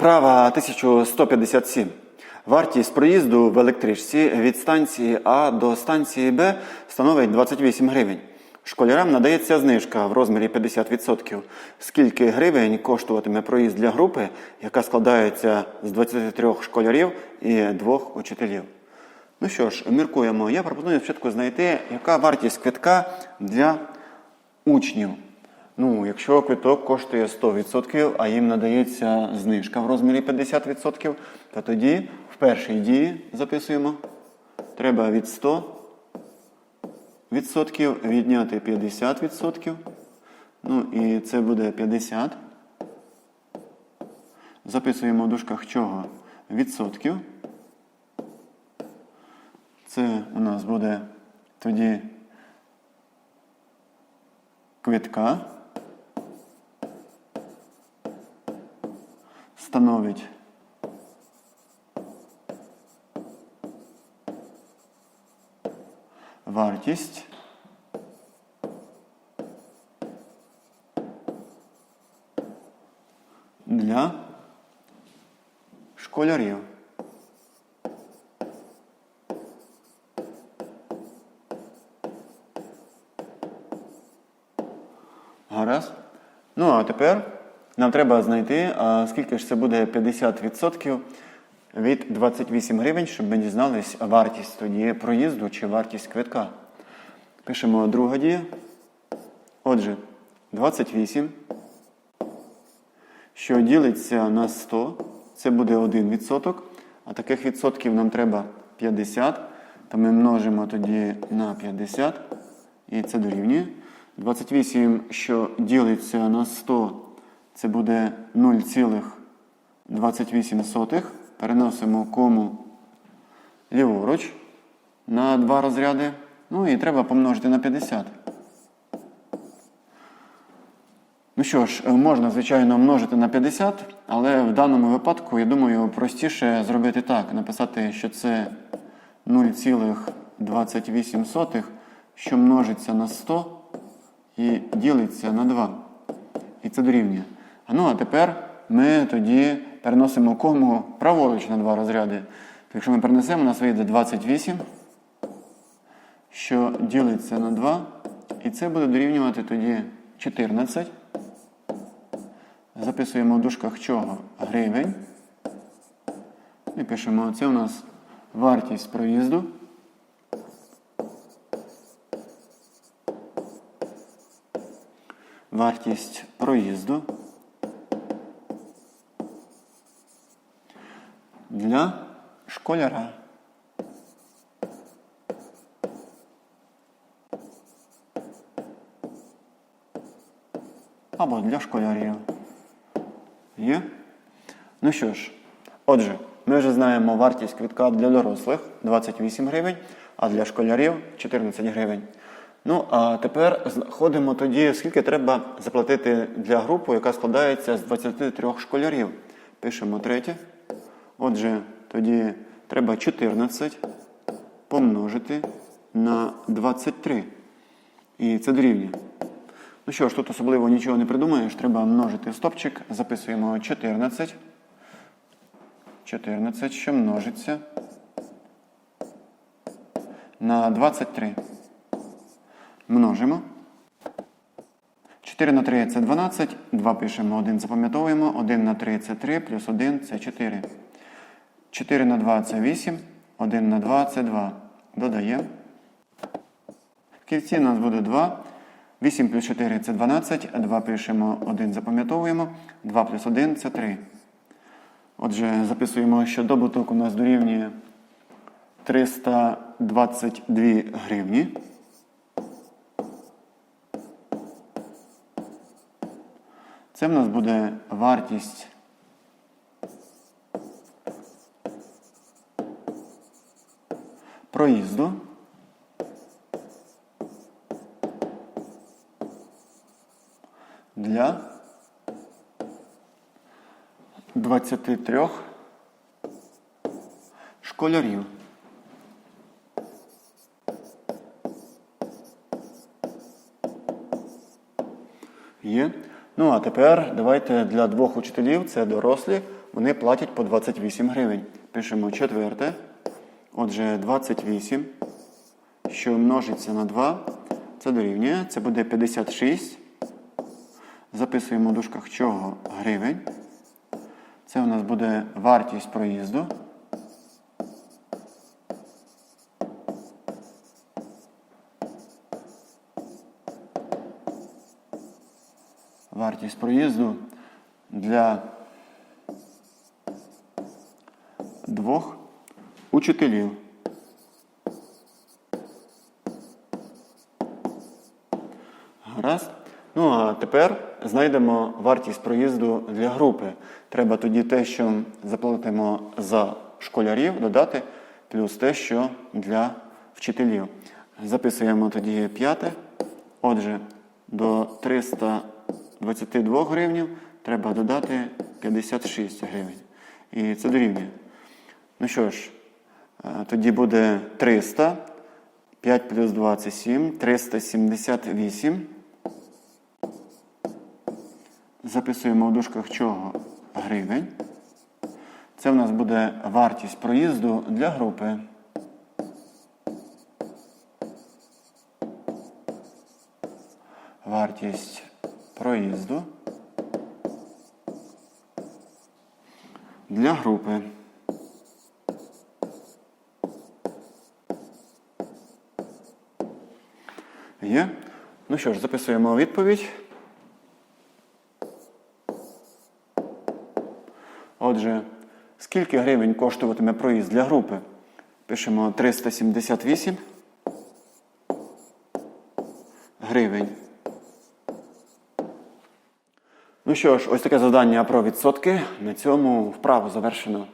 Вправа 1157. Вартість проїзду в електричці від станції А до станції Б становить 28 гривень. Школярам надається знижка в розмірі 50%. Скільки гривень коштуватиме проїзд для групи, яка складається з 23 школярів і двох учителів? Ну що ж, міркуємо. Я пропоную спочатку знайти, яка вартість квитка для учнів. Ну, якщо квиток коштує 100%, а їм надається знижка в розмірі 50%, то тоді в першій дії записуємо. Треба від 100 відсотків відняти 50%. Ну і це буде 50. Записуємо в дужках чого? Відсотків. Це у нас буде тоді квитка. Становить вартість для школярів. Гаразд. Ну, а тепер нам треба знайти, скільки ж це буде 50% від 28 гривень, щоб ми дізнались вартість тоді проїзду чи вартість квитка. Пишемо друга дія. Отже, 28, що ділиться на 100, це буде 1%, а таких відсотків нам треба 50, то ми множимо тоді на 50, і це дорівнює. 28, що ділиться на 100, це буде 0,28. Переносимо кому ліворуч на два розряди. Ну і треба помножити на 50. Ну що ж, можна, звичайно, множити на 50, але в даному випадку, я думаю, простіше зробити так. Написати, що це 0,28, що множиться на 100 і ділиться на 2. І це дорівнює. Ну, а тепер ми тоді переносимо кому праворуч на два розряди. То якщо ми перенесемо, у нас вийде 28, що ділиться на 2. І це буде дорівнювати тоді 14. Записуємо в дужках чого? Гривень. І пишемо, це у нас вартість проїзду. Вартість проїзду для школяра. Або для школярів. Є? Ну що ж, отже, ми вже знаємо вартість квитка для дорослих 28 гривень, а для школярів 14 гривень. Ну, а тепер знаходимо тоді, скільки треба заплатити для групи, яка складається з 23 школярів. Пишемо третє. Отже, тоді треба 14 помножити на 23. І це дорівнює. Ну що ж, тут особливо нічого не придумаєш, треба множити стопчик. Записуємо 14. 14, що множиться на 23. Множимо. 4 на 3 це 12. 2 пишемо, 1 запам'ятовуємо. 1 на 3 це 3, плюс 1 це 4. 4 на 2 це 8. 1 на 2 це 2. Додаємо. В кільці у нас буде 2. 8 плюс 4 це 12. 2 пишемо, 1 запам'ятовуємо. 2 плюс 1 це 3. Отже, записуємо, що добуток у нас дорівнює 322 гривні. Це в нас буде вартість проїзду. Для 23 школярів. Є. Ну а тепер давайте для двох учителів, це дорослі, вони платять по 28 гривень. Пишемо четверте. Отже, 28, що множиться на 2, це дорівнює. Це буде 56. Записуємо в дужках чого гривень. Це у нас буде вартість проїзду. Вартість проїзду для двох учителів. Гаразд. Ну а тепер знайдемо вартість проїзду для групи. Треба тоді те, що заплатимо за школярів, додати, плюс те, що для вчителів. Записуємо тоді п'яте. Отже, до 322 гривнів треба додати 56 гривень. І це дорівнює. Ну що ж, тоді буде 300. 5 плюс 2 це 7, 378. Записуємо в дужках чого гривень. Це в нас буде вартість проїзду для групи. Вартість проїзду для групи. Є. Ну що ж, записуємо відповідь. Отже, скільки гривень коштуватиме проїзд для групи? Пишемо 378 гривень. Ну що ж, ось таке завдання про відсотки. На цьому вправу завершено.